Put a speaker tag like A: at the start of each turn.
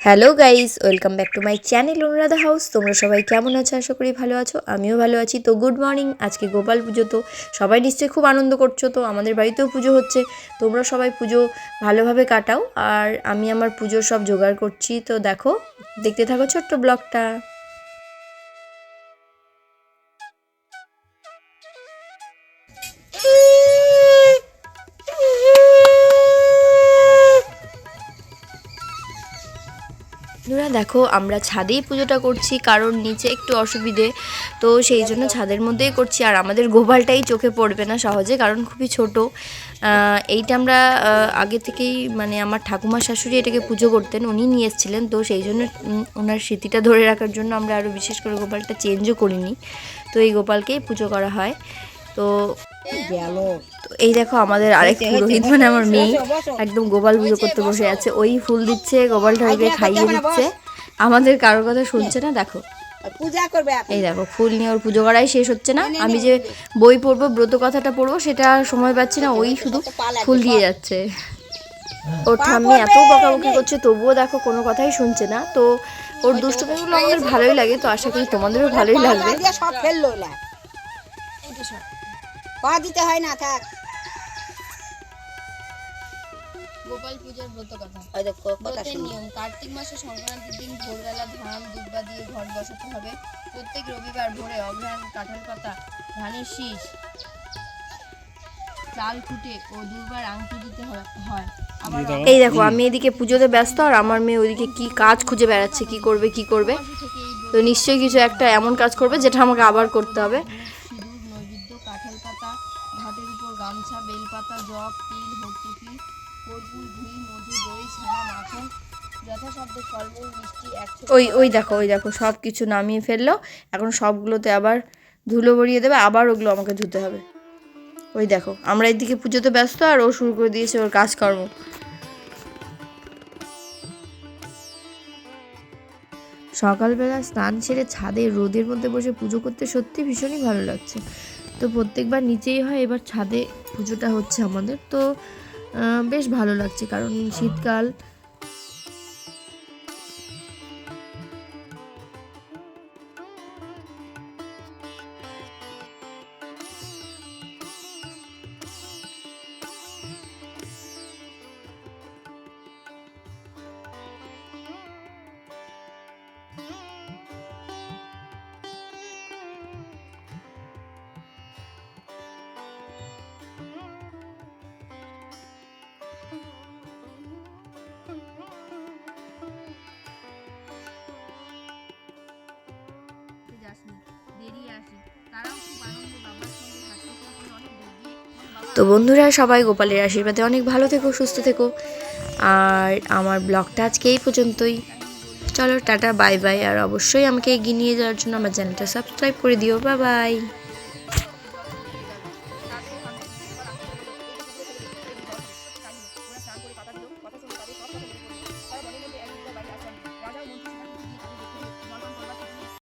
A: Hello guys, welcome back to my channel Anuradha house. তোমরা সবাই কেমন আছো? আশা করি ভালো আছো, আমিও ভালো আছি। তো গুড মর্নিং, আজকে গোপাল পুজো, তো সবাই নিশ্চয়ই খুব আনন্দ করছ, তো আমাদের বাড়িতেও পুজো হচ্ছে। তোমরা সবাই পুজো ভালোভাবে কাটাও, আর আমি আমার পুজোর সব জোগাড় করছি। তো দেখো, দেখতে থাকো ছোট্ট ব্লগটা। দেখো আমরা ছাদেই পুজোটা করছি কারণ নিচে একটু অসুবিধে। তো সেই জন্য ছাদের মধ্যেই করছি আর আমাদের গোপালটাই চোখে পড়বে না সহজে কারণ খুবই ছোট। এইটা আমরা আগে থেকেই মানে আমার ঠাকুমা শাশুড়ি এটাকে পুজো করতেন উনি নিয়ে এসেছিলেন। তো সেই জন্য ওনার স্মৃতিটা ধরে রাখার জন্য আমরা আরও বিশেষ করে গোপালটা চেঞ্জও করিনি। তো এই গোপালকেই পুজো করা হয়। তো তো এই দেখো আমাদের আরেক পুরোহিত মানে আমার মেয়ে একদম গোপাল পুজো করতে বসে আছে। ওই ফুল দিচ্ছে গোপাল ঠাকুরকে খাইয়ে দিচ্ছে। আমাদের কারোর কথা শুনছে না দেখো।
B: পূজা করবে
A: এই দেখো ফুল নিয়ে ওর পুজো করাই শেষ হচ্ছে না। আমি যে বই পড়ব ব্রত কথাটা পড়ব সেটা আর সময় পাচ্ছি না ওই শুধু ফুল দিয়ে যাচ্ছে। ওর ঠাম্মি এত বকাবকি করছে তবুও দেখো কোনো কথাই শুনছে না। তো ওর দুষ্টুমিগুলো আমাদের ভালোই লাগে তো আশা করি তোমাদেরও ভালোই লাগবে।
B: সব ফেলল না পা দিতে হয় না থাক।
C: গোপাল পূজার ব্রত কথা। ব্রতের নিয়ম কার্তিক মাসে সংক্রান্তির দিন ভোরবেলা ধান দুব্বা দিয়ে ঘট বসাতে হবে। প্রত্যেক রবিবার ভোরে অঘ্রাণ কাঁঠাল পাতা ধানের শীষ চাল ফুটে ও দুর্বার আংটি দিতে হয়।
A: এই দেখো। আমি এদিকে পুজোতে ব্যস্ত আর আমার মেয়ে ওইদিকে কি কাজ খুঁজে বেড়াচ্ছে কি করবে কি করবে? তো নিশ্চয়ই কিছু একটা এমন কাজ করবে যেটা আমাকে আবার করতে হবে।
C: নৈবেদ্য কাঁঠাল পাতা ঘাটের উপর গামছা বেলপাতা জব তিল হরতুকি কর্পূর ঘি মধু দই ছানা মাখন যথাসাধ্য ফলমূল মিষ্টি
A: ওই ওই দেখো ওই দেখো সব কিছু নামিয়ে ফেলল। এখন সবগুলোতে আবার ধুলো ভরিয়ে দেবে আবার ওগুলো আমাকে ধুতে হবে। ওই দেখো আমরা এদিকে পুজোতে ব্যস্ত আর ও শুরু করে দিয়েছে ওর কাজকর্ম। সকালবেলা স্নান সেরে ছাদে রোদের মধ্যে বসে পুজো করতে সত্যি ভীষণই ভালো লাগছে। তো প্রত্যেকবার নিচেই হয় এবার ছাদে পুজোটা হচ্ছে আমাদের। তো বেশ ভালো লাগছে কারণ শীতকাল তো বন্ধুরা সবাই গোপালের আশীর্বাদে অনেক ভালো থেকো সুস্থ থেকো আর আমার ব্লগটা আজকে এই পর্যন্তই চলো টাটা বাই বাই আর অবশ্যই আমাকে এগিয়ে নিয়ে যাওয়ার জন্য আমার চ্যানেলটা সাবস্ক্রাইব করে দিও বা বাই